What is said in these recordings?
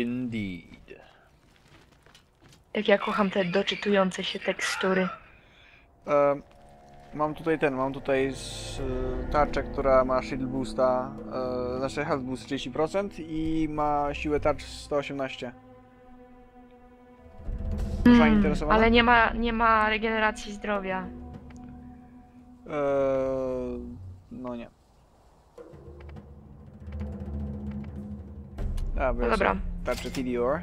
Indeed. Jak ja kocham te doczytujące się tekstury. E, mam tutaj ten, mam tutaj z, e, tarczę, która ma shield boosta, e, znaczy health boost 30% i ma siłę tarcz 118. Mm, ale nie ma, nie ma regeneracji zdrowia. E, no nie. A, No dobra, Tarczę TDR.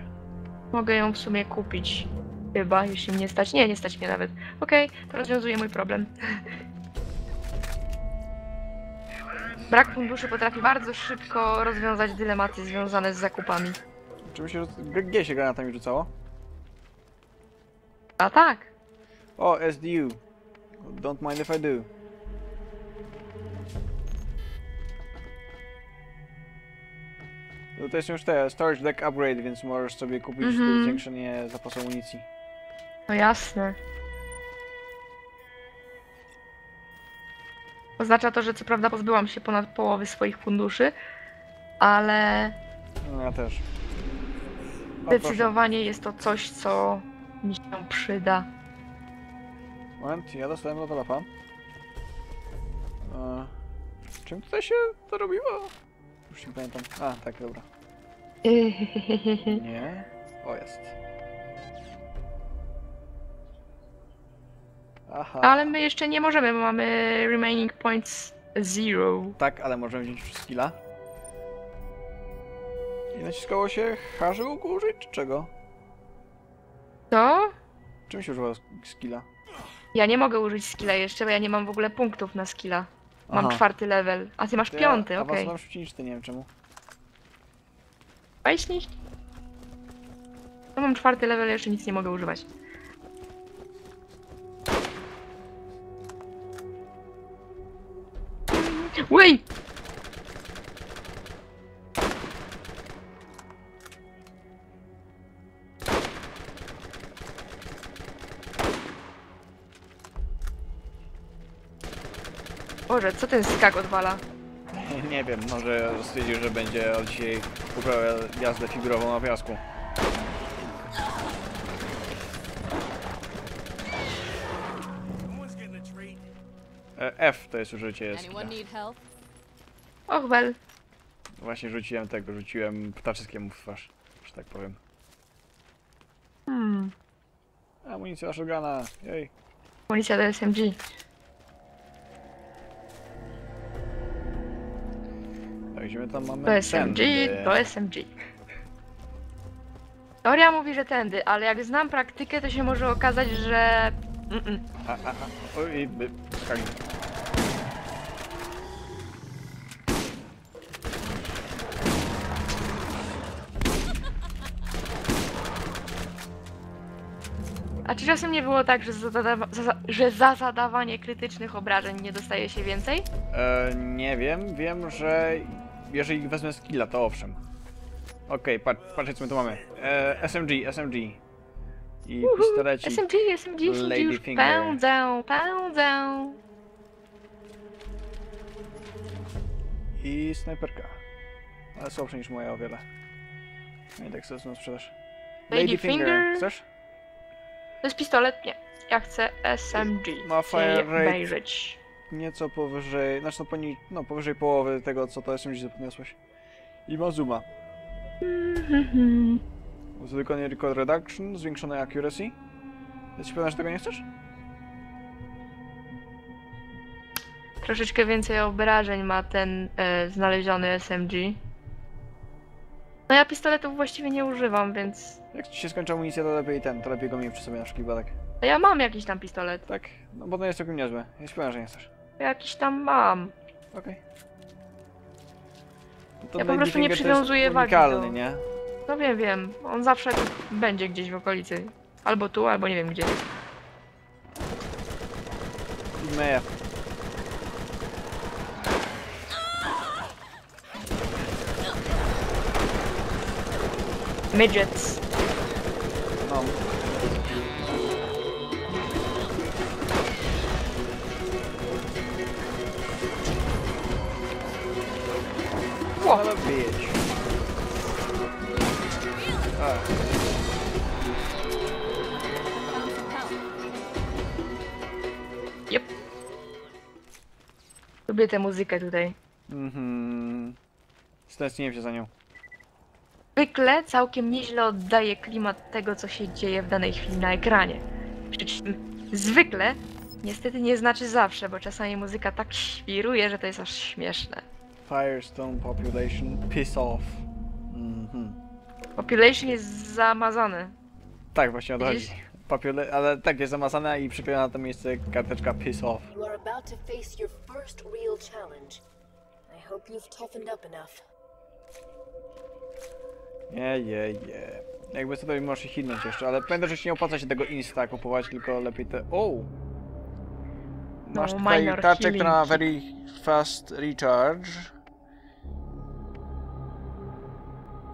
mogę ją w sumie kupić. Chyba, jeśli mnie stać. Nie, nie stać mnie nawet. Okej, to rozwiązuje mój problem. Brak funduszy potrafi bardzo szybko rozwiązać dylematy związane z zakupami. Się, rzuc- G- G się granatami rzucało? A tak. O, SDU. Don't mind if I do. No to jest już te storage deck upgrade, więc możesz sobie kupić Mhm. zwiększenie zapasu amunicji. No jasne. Oznacza to, że co prawda pozbyłam się ponad połowy swoich funduszy, ale No ja też. O, proszę. zdecydowanie jest to coś, co mi się przyda. Moment, ja dostałem levela pa. E, czym tutaj się to robiło? Już nie pamiętam. A, tak, dobra. Nie. O, jest. Aha. Ale my jeszcze nie możemy, bo mamy remaining points zero. Tak, ale możemy wziąć skilla. I naciskało się H, żeby go użyć, czy czego? Co? Czym się używa skilla? Ja nie mogę użyć skilla jeszcze, bo ja nie mam w ogóle punktów na skilla. Mam Aha. czwarty level, a ty masz To piąty, ja okej. awansowałem szybciej niż ty, nie wiem czemu. Weź nicht. Ja mam czwarty level, jeszcze nic nie mogę używać. Wej! Boże, co ten skak odwala? nie wiem, może stwierdził, że będzie od dzisiaj uprawiał jazdę figurową na piasku. E, F to jest użycie help? Och, wel. Właśnie rzuciłem tego, rzuciłem ptaczeskiemu w twarz, że tak powiem. Hmm. Amunicja na shotguna, jej. Policja do SMG. My tam mamy? To SMG, Tędy. to SMG. Teoria mówi, że tędy, ale jak znam praktykę, to się może okazać, że... Mm-mm. A, a, a. Oj, by. A czy czasem nie było tak, że za, zadawa- za, za- że za zadawanie krytycznych obrażeń nie dostaje się więcej? E, nie wiem, wiem, że jeżeli wezmę skilla, to owszem. Okej, patrz, patrzcie co my tu mamy. E, SMG, SMG. I Uhu, pistolecik. SMG, SMG, SMG, już Ladyfinger. pędzę, pędzę. I snajperka. Ale słabsza niż moja o wiele. No i tak sobie na sprzedaż. Ladyfinger. Chcesz? To jest pistolet? Nie. Ja chcę SMG. Ma fire rate. obejrzeć. Nieco powyżej, znaczy no, poni, no powyżej połowy tego, co to SMG podniosłeś. I ma zooma. Mhm. Zwykle record reduction, zwiększone accuracy. Jesteś pewna, że tego nie chcesz? Troszeczkę więcej obrażeń ma ten e, znaleziony SMG. No ja pistoletów właściwie nie używam, więc... Jak ci się skończy amunicja, to lepiej ten, to lepiej go mieć przy sobie na wszelki wypadek. No ja mam jakiś tam pistolet. Tak? No bo to jest całkiem niezłe. Jest pewna, że nie chcesz. Jakiś tam mam. Okej. To Ja po prostu nie przywiązuję wagi unikalny, do- nie? No wiem, wiem. On zawsze będzie gdzieś w okolicy. Albo tu, albo nie wiem gdzie. Meja. Midgets. Ło! Ale bitch. A, Yep. Lubię tę muzykę tutaj. mhm. Stęskniłem się za nią. Zwykle całkiem nieźle oddaje klimat tego, co się dzieje w danej chwili na ekranie. Przy czym zwykle niestety nie znaczy zawsze, bo czasami muzyka tak świruje, że to jest aż śmieszne. Firestone population, piss off. Mhm. Population jest zamazany. Tak, właśnie o to chodzi. Widzisz? Popula- ale tak, jest zamazana i przyklejona na to miejsce karteczka piss off. You are about to face your first real challenge. I hope you've toughened up enough. Je, je, je. Jakby mi możesz hitnąć jeszcze, ale pamiętaj, że się nie opłaca się tego insta kupować, tylko lepiej te... O! Masz No, tutaj tarczę, która ma very fast recharge.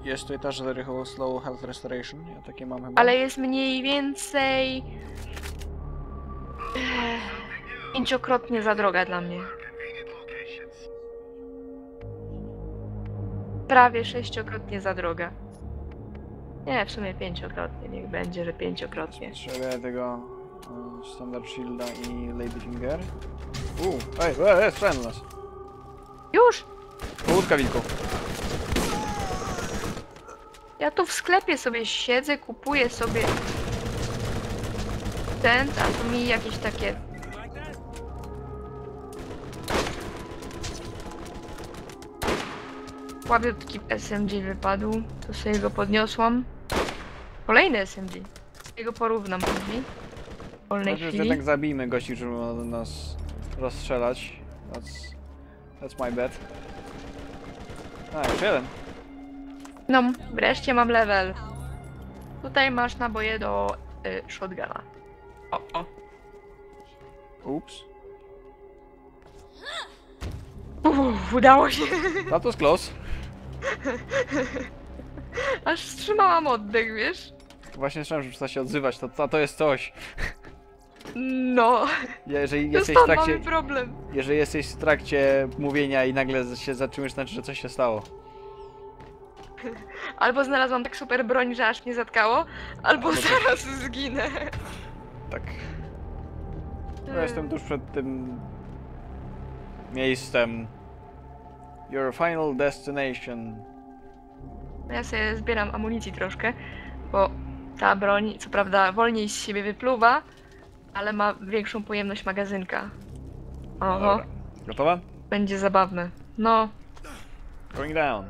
Jest tutaj też very slow health restoration, ja takie mam chyba. Ale jest mniej więcej... eh, Pięciokrotnie za droga dla mnie. Prawie sześciokrotnie za droga. Nie, w sumie pięciokrotnie. Niech będzie, że pięciokrotnie. Potrzebuję tego e, standard shielda i ladyfinger. Uuu, ej, ej, ej, strzelają do nas. Już! Połódka wilku. Ja tu w sklepie sobie siedzę, kupuję sobie ten, a tu mi jakieś takie... Słabiutki SMG wypadł, to sobie go podniosłam. Kolejny SMG. Sobie go porównam później. W wolnej Znaczy, chwili. jednak zabijmy gości, żeby nas rozstrzelać. That's, that's my bet. A, jeszcze jeden. No, wreszcie mam level. Tutaj masz naboje do y, shotguna. O, o. Ups. Uff, udało się. That was close. Aż wstrzymałam oddech, wiesz? Właśnie słyszałem, że przestała się odzywać, to, to, to jest coś. No, Jeżeli to jesteś w trakcie, mamy problem. jeżeli jesteś w trakcie mówienia i nagle się zatrzymasz, to znaczy, że coś się stało. Albo znalazłam tak super broń, że aż mnie zatkało, albo Albo coś- zaraz zginę. Tak. Ja jestem tuż przed tym miejscem. Your final destination. Ja sobie zbieram amunicji troszkę, bo ta broń, co prawda, wolniej z siebie wypluwa, ale ma większą pojemność magazynka. Oho, Dobra. Gotowa? będzie zabawne. No, Going down.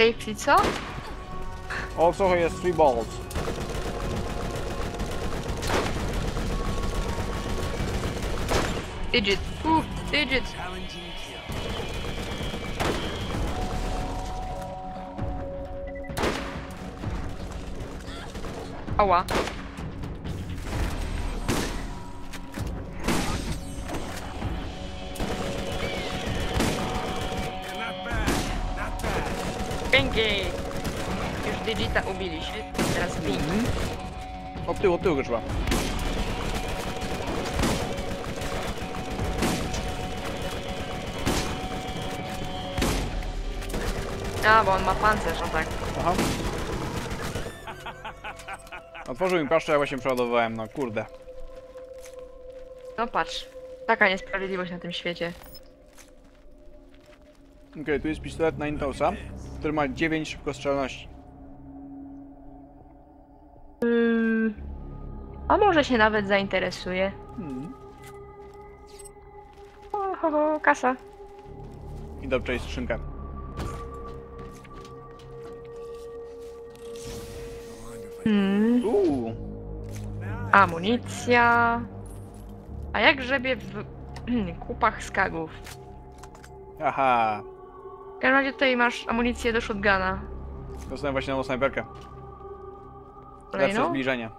They pizza? Also, he has three balls. Digits. Ooh, digits. wow Pięknie. Już digita ubiliśmy. Teraz ping. Od tyłu, od tyłu go trzeba. A, bo on ma pancerz, no tak. Aha. Otworzył mi paszczę, ja właśnie przeładowałem, no kurde. No patrz. Taka niesprawiedliwość na tym świecie. Okej, tu jest pistolet na Intausa, który ma 9 szybkostrzelności. Yy... A może się nawet zainteresuje. Hmm. O, ho, ho, kasa. I dobrze jest skrzynkę. Hmm. Uuu. Amunicja. A jak grzebie w kupach skagów? Aha. W każdym razie tutaj masz amunicję do shotguna. Dostałem właśnie nową snajperkę. Lepsze Kolejną? zbliżenie.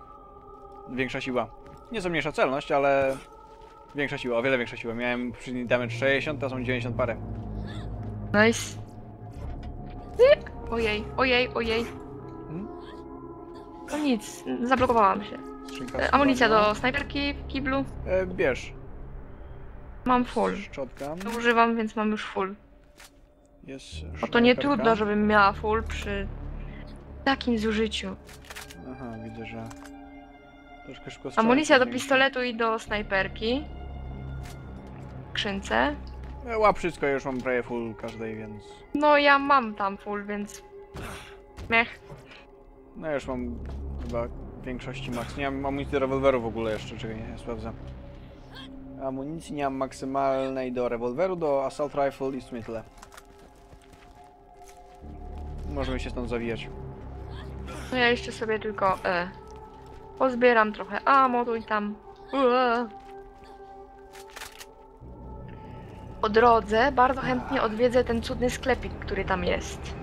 Większa siła. Nieco mniejsza celność, ale... Większa siła, o wiele większa siła. Miałem przy damage 60, teraz mam 90 parę. Nice. Ojej, ojej, ojej. Hmm? No nic, zablokowałam się. Skrzynka E, Amunicja do snajperki w kiblu. E, bierz. Mam full. Szczotka. To używam, więc mam już full. Jest No to nie trudno, żebym miała full przy takim zużyciu. Aha, widzę, że... Troszkę szybko Amunicja do pistoletu i do snajperki. Skrzynce. E, Łap wszystko, ja już mam prawie full każdej, więc... No ja mam tam full, więc... Mech. No ja już mam chyba w większości max. Nie mam amunicji do rewolweru w ogóle jeszcze, czego nie sprawdzę. Amunicji nie mam maksymalnej do rewolweru, do assault rifle i w sumie tyle. Możemy się stąd zawijać. No ja jeszcze sobie tylko e, pozbieram trochę ammo tu i tam. Ua. Po drodze bardzo chętnie odwiedzę ten cudny sklepik, który tam jest.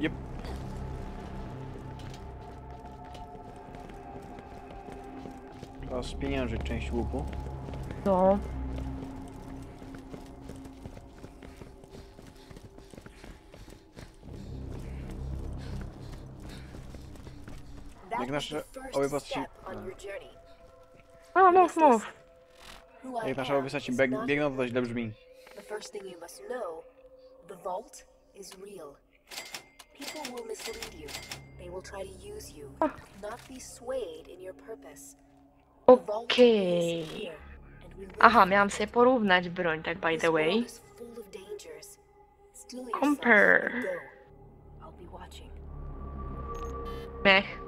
Jep. Trzeba spieniężyć część łuku. No. Jak nasze obie postaci... No, mów, mów. Jak nasze am obie postaci biegną, to źle brzmi. The first thing you must know, the vault is real. People will mislead you. They will try to use you. Do Not be swayed in your purpose. Okej. will Aha, miałam sobie porównać broń, tak by the way. Compare. Mech.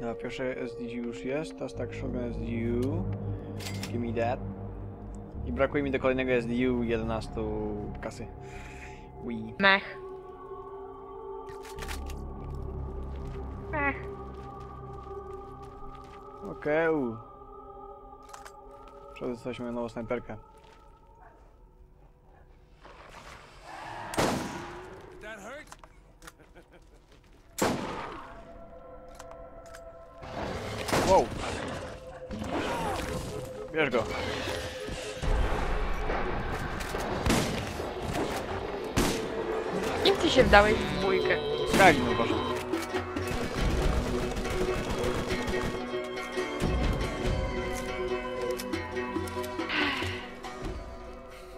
No, pierwsze SDG już jest, teraz tak shotgun SDU. Give me that. I brakuje mi do kolejnego SDU 11 kasy. Wii. Mech. Mech. Okej. Okay. Moją nową snajperkę. Bierz go. Kim ty się wdałeś w dwójkę? Skali mu poszedł.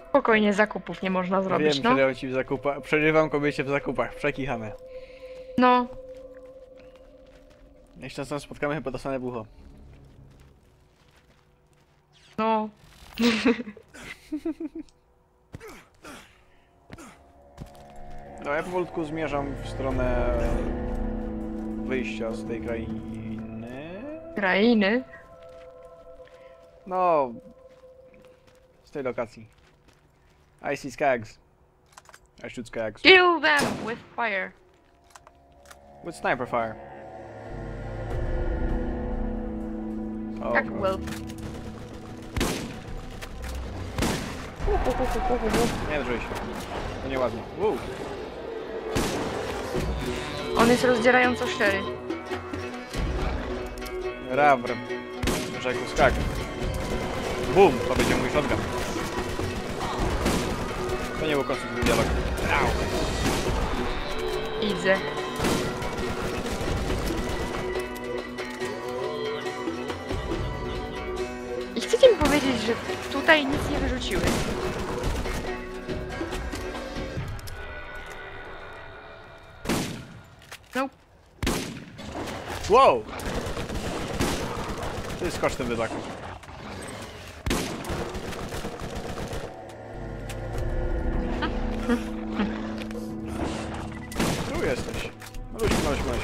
Spokojnie, zakupów nie można zrobić, Wiem, no. przerywam ci w zakupach. Przerywam kobiecie w zakupach. Przekichane. No, Jeszcze raz spotkamy chyba same bucho. No. No ja powolutku zmierzam w stronę wyjścia z tej krainy. Krainy. No, z tej lokacji. I see skags. I shoot skags. Kill them with fire. With sniper fire. O, Jak God. well. Nie drżyj się. To nieładnie. Wow. On jest rozdzierająco szczery. Rawr. Rzekł skag. Bum! To będzie mój shotgun. To nie był konstruktywny dialog. Au. Idę. I chcecie mi powiedzieć, że tutaj nic nie wyrzuciły? Nope. Wow! To jest kosztem wybaku. Tu jesteś. Maluś, maluś, maluś.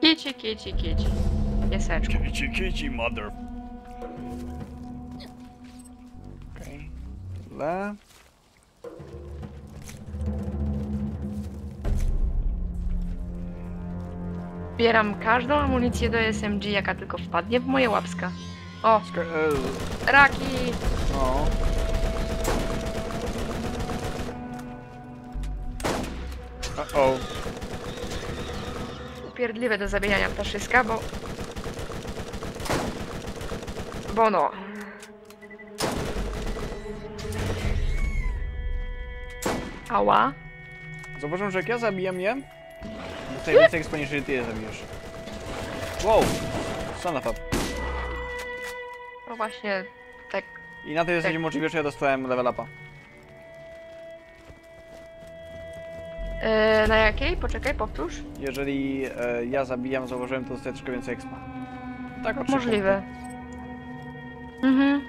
Kici, kici, kici. Pieseczku. Kici, kici, mother. Zbieram każdą amunicję do SMG, jaka tylko wpadnie w moje łapska. O, e, raki! no. Uh-oh. Upierdliwe do zabijania ptaszyska, bo... Bo no. Ała. Zauważam, że jak ja zabijam je, Tutaj więcej expa niż ty je zabijesz. Wow! Son of a... No właśnie, tak. I na tej zasadzie możliwe, że ja dostałem level upa. E, na jakiej? Poczekaj, powtórz. Jeżeli e, ja zabijam, zauważyłem, to dostaję troszkę więcej expa. Tak, o trzy Możliwe. Mhm.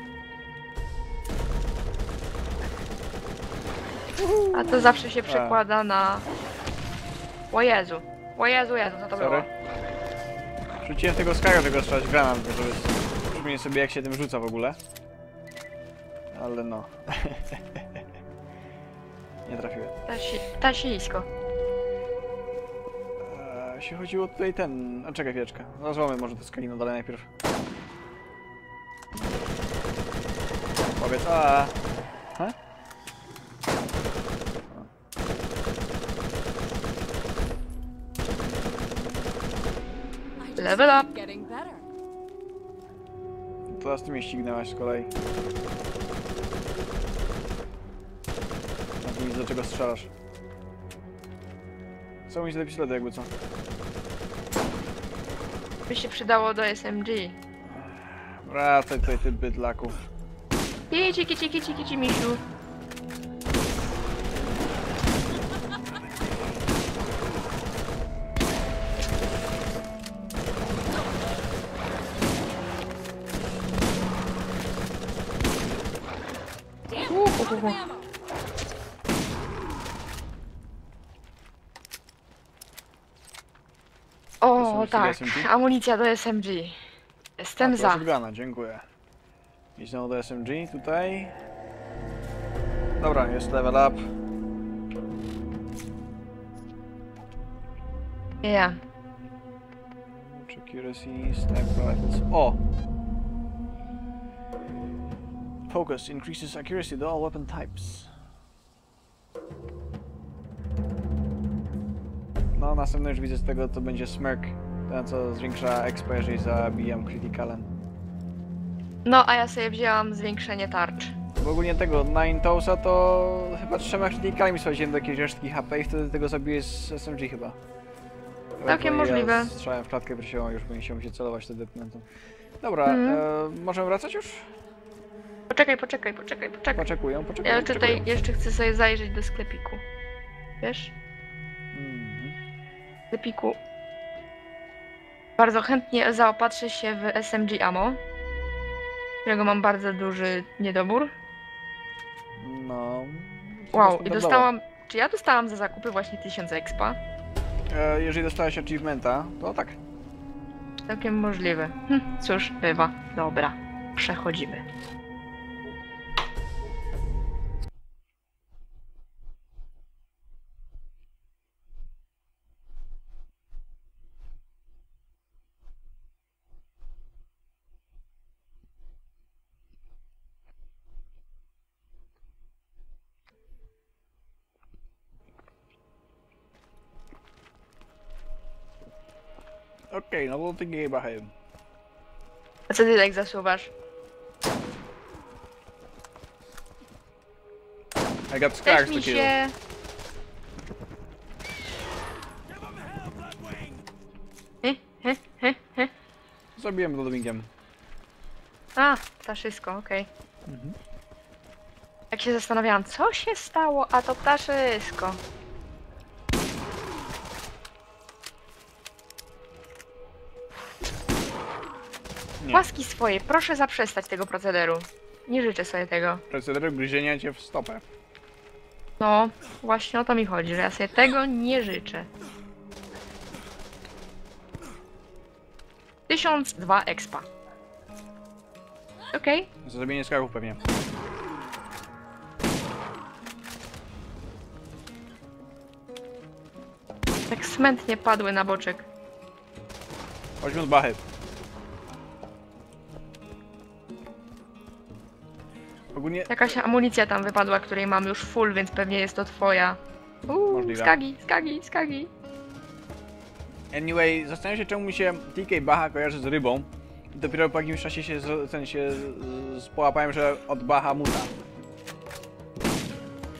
A to zawsze się przekłada na... O Jezu. O Jezu, Jezu, co to Sorry. było? Rzuciłem tego skaga, żeby strzelać granat, żeby przypomnieć sobie jak się tym rzuca w ogóle. Ale no. Nie trafiłem. Tasi, tasińsko. Eee, jeśli chodziło tutaj ten... A czekaj chwileczkę. Nazwamy może te skali na dole najpierw. Powiedz a. Ha? Level up. Getting better. Teraz ty mnie ścignęłaś z kolei. A ty nic do czego strzelasz. Co mi się do pistoletu jakby co? By się przydało do SMG. Wracaj tutaj ty bydlaku. Kici, kici, kici, kici, misiu. Są O, tak. SMG? Amunicja do SMG. Jestem A, za. shotguna, dziękuję. I znowu do SMG tutaj. Dobra, jest level up. Ja. Accuracy, sniper. O! Focus increases accuracy to all weapon types. No, następny już widzę z tego, to będzie smirk. Ten, co zwiększa expa, jeżeli zabijam criticalem. No, a ja sobie wzięłam zwiększenie tarcz. W ogóle tego Nine Toesa to chyba trzema criticalami sprawdziłem do jakiejś resztki HP i wtedy tego zabiję z SMG chyba. Bo możliwe. Ja strzałem w klatkę już bym się celować wtedy. Dobra, Mhm. e, możemy wracać już? Poczekaj, poczekaj, poczekaj, poczekaj. Poczekują, poczekują. Ja tutaj poczekują. jeszcze chcę sobie zajrzeć do sklepiku. Wiesz? Mhm. Sklepiku. Bardzo chętnie zaopatrzę się w SMG ammo, którego mam bardzo duży niedobór. No. Wow, i dostałam... Czy ja dostałam za zakupy właśnie 1000 expa? E, jeżeli dostałeś achievementa, to tak. Całkiem możliwe. Hm, cóż, bywa. Dobra, przechodzimy. To ty nie bachy. A co ty tak zasuwasz? I got scars to kill. he. Zabiłem loadingiem. A, ptaszysko, okej. Mhm. Jak się zastanawiałam, co się stało, a to ptaszysko. Nie. Łaski swoje, proszę zaprzestać tego procederu. Nie życzę sobie tego. Proceder gryzienia cię w stopę. No, właśnie o to mi chodzi, że ja sobie tego nie życzę. 1002 expa. Okej, Za zabienie skarbów pewnie. tak smętnie padły na boczek. Chodźmy od bachy. Ogólnie Jakaś amunicja tam wypadła, której mam już full, więc pewnie jest to twoja. Uuu, Możliwe. skagi, skagi, skagi. Anyway, zastanawiam się czemu mi się TK Baha kojarzy z rybą. I dopiero po jakimś czasie się, z- ten się z- z- połapałem, że od Baha muta.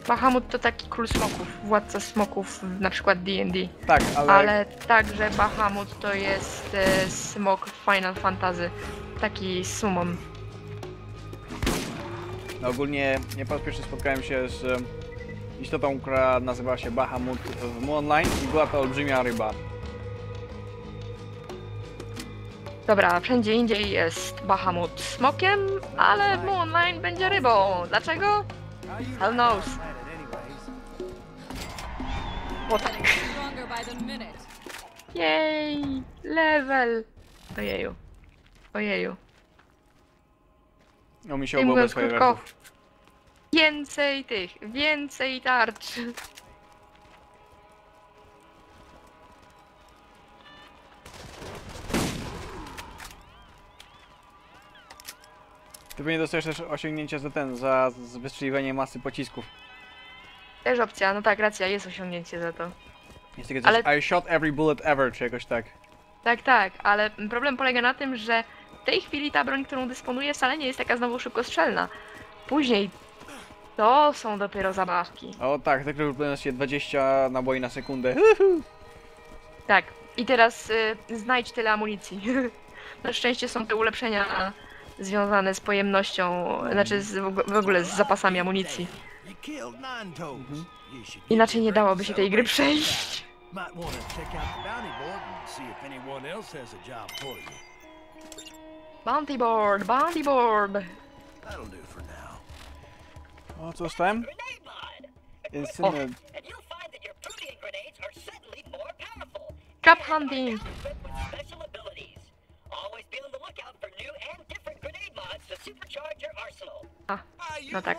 Bahamut to taki król smoków, władca smoków na przykład D&D. Tak, ale, Ale także Bahamut to jest e, smok Final Fantasy. Taki summon. No ogólnie nie po raz pierwszy spotkałem się z istotą, która nazywała się Bahamut w Moonline i była to olbrzymia ryba. Dobra, wszędzie indziej jest Bahamut smokiem, ale w Moonline będzie rybą. Dlaczego? Hell knows. O tak. Jej! Level! Ojeju. Ojeju. No mi się mówiąc krótko. Więcej tych, więcej tarcz. Ty pewnie dostajesz też osiągnięcie za ten, za z- wystrzeliwanie masy pocisków. Też opcja, no tak, racja, jest osiągnięcie za to. Jest takie coś, Ale- I shot every bullet ever, czy jakoś tak. Tak, tak, ale problem polega na tym, że w tej chwili ta broń, którą dysponuję, wcale nie jest taka znowu szybkostrzelna. Później to są dopiero zabawki. O tak, te które robią się 20 naboi na sekundę. Tak, i teraz y, znajdź tyle amunicji. Na szczęście są te ulepszenia związane z pojemnością, znaczy z, w og- w ogóle z zapasami amunicji. Get Inaczej nie dałoby się tej gry przejść. Might want to check out the bounty board and see if anyone else has a job for you. Bounty board, bounty board. That'll do for now. O, co dostałem? grenade mod. Incinerator. And you'll find that your Prudian grenades are certainly more powerful. Cup and are hunting. now equipped with special abilities. Always be on the lookout for new and different grenade mods to supercharge your arsenal. No tak.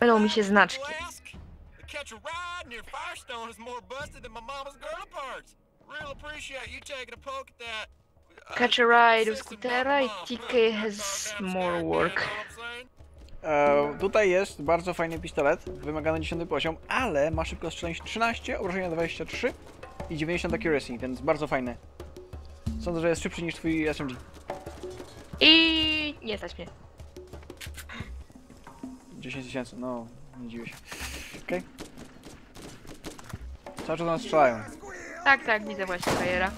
Będą mi się znaczki. Catch a ride near Firestone is more busted than my mama's girl parts. Real appreciate you taking a poke at that. Catch a ride system skutera i. TK has more work. E, tutaj jest bardzo fajny pistolet, wymagany 10 poziom, ale ma szybkostrzelność 13, obrażenia 23 i 90 accuracy, więc bardzo fajny. Sądzę, że jest szybszy niż twój SMG. I nie stać mnie. 10 tysięcy, no, nie dziwię się. Okej. Cały czas nas strzelają. Tak, tak, widzę właśnie Kajera.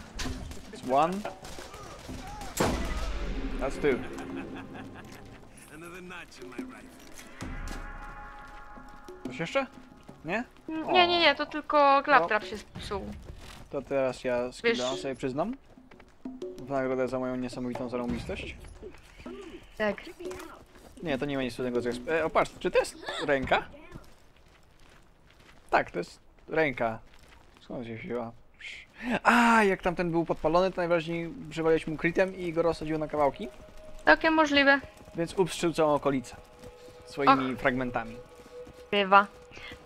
That's one. That's two. Another notch in my rifle. Coś jeszcze? Nie? Nie, nie, nie, to tylko Claptrap się zepsuł. To teraz ja skidam sobie przyznam. W nagrodę za moją niesamowitą zarąbistość. Tak. Nie, to nie ma nic wspólnego z resp- e, O patrz, czy to jest ręka? Tak, to jest ręka. Skąd się wzięła? A, jak tamten był podpalony, to najwyraźniej przywaliłeś mu kritem i go rozsadziło na kawałki, Całkiem możliwe. więc upstrzył całą okolicę swoimi fragmentami. Bywa.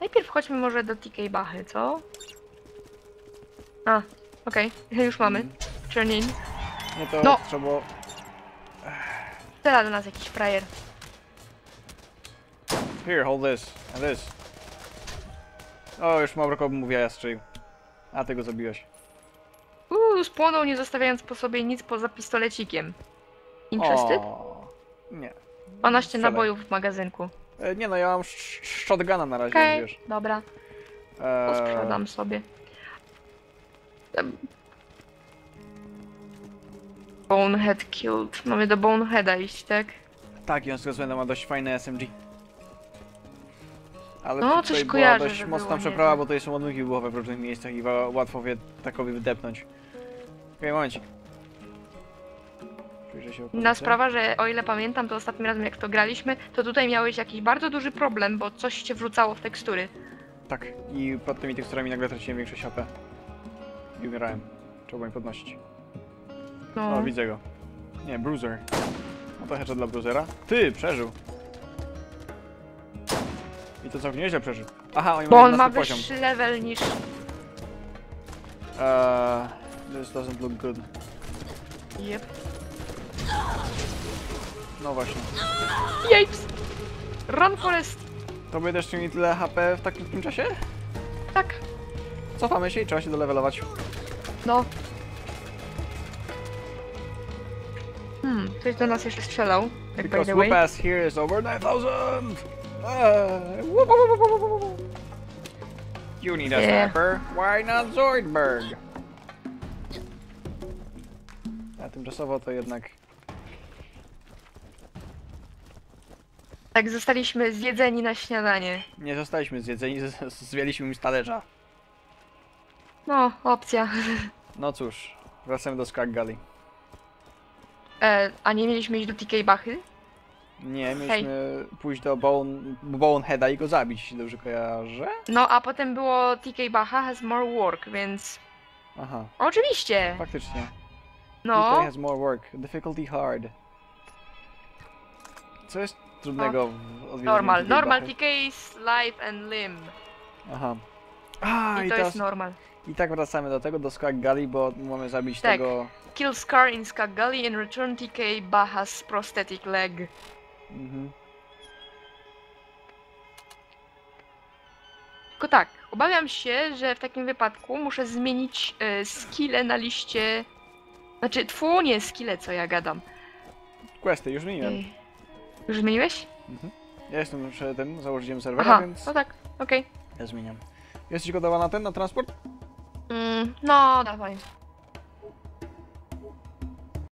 Najpierw chodźmy może do TK Bachy, co? A, okej, już mamy. Turn-in. Nie, to No. trzeba było... Strzela do nas jakiś frajer. Here, hold this, and this. O, już mało brakowało, mówię, ja strzelił. A, ty go zabiłeś. Uuu, spłonął nie zostawiając po sobie nic poza pistolecikiem. Interested? O, nie. 12 strzelaj. nabojów w magazynku. E, nie no, ja mam sh- sh- shotguna na razie, Okej, wiesz. dobra, E, posprzedam sobie. Bonehead killed. Mamy do Boneheada iść, tak? Tak, i on z tego ma dość fajne SMG. Ale No, tutaj coś była kojarzę, dość że mocna było przeprawa, bo tutaj są ładunki wybuchowe w różnych miejscach i łatwo wie takowy wydepnąć. Okej, momencik. Okolicy. sprawa, że o ile pamiętam, to ostatnim razem jak to graliśmy, to tutaj miałeś jakiś bardzo duży problem, bo coś cię wrzucało w tekstury. Tak, i pod tymi teksturami nagle traciłem większość HP. I umierałem. Trzeba mi podnosić. No, O, widzę go. Nie, Bruiser. No to headshot dla Bruisera. Ty, przeżył. I to całkiem nieźle przeżył. Aha, oni bo mają on ma 11 poziom. wyższy level niż... Uh, this doesn't look good. Yep. No właśnie. Japes! Run Forest! To by też mieli tyle HP w tak krótkim czasie? Tak, Cofamy się i trzeba się dolevelować. no. Hmm, ktoś do nas jeszcze strzelał, by Because the whoop way. ass here is over 9000! Wup, wup, wup, wup. You need a Yeah. sniper. Why not Zoidberg? A tymczasowo to jednak Tak zostaliśmy zjedzeni na śniadanie. nie zostaliśmy zjedzeni, zwieliśmy im z talerza. No, opcja. No cóż, wracamy do Skaggali. E, a nie mieliśmy iść do TK Bachy? Nie, mieliśmy pójść do Bone, Boneheada i go zabić, jeśli dobrze kojarzę? No, a potem było TK Bacha has more work, więc... Aha, Oczywiście! faktycznie. No, TK has more work. Difficulty hard. Co jest trudnego w odwiedzeniu normal. TK Normal Bachy? TK's life and limb. Aha. A, I i, to teraz, jest normal. i tak wracamy do tego, do Skaggali, bo mamy zabić Tak. tego... Kill Scar in Skaggali and return TK Baha's prosthetic leg. Mhm. Tylko tak, obawiam się, że w takim wypadku muszę zmienić e, skille na liście... Znaczy, tfu, nie skille, co ja gadam. Questy, już zmieniłem. Ej, Już zmieniłeś? Ja jestem przed tym założyciem serwera, Aha, więc no tak, okej. ja zmieniam. Jesteś gotowa na ten, na transport? Mm, no, dawaj.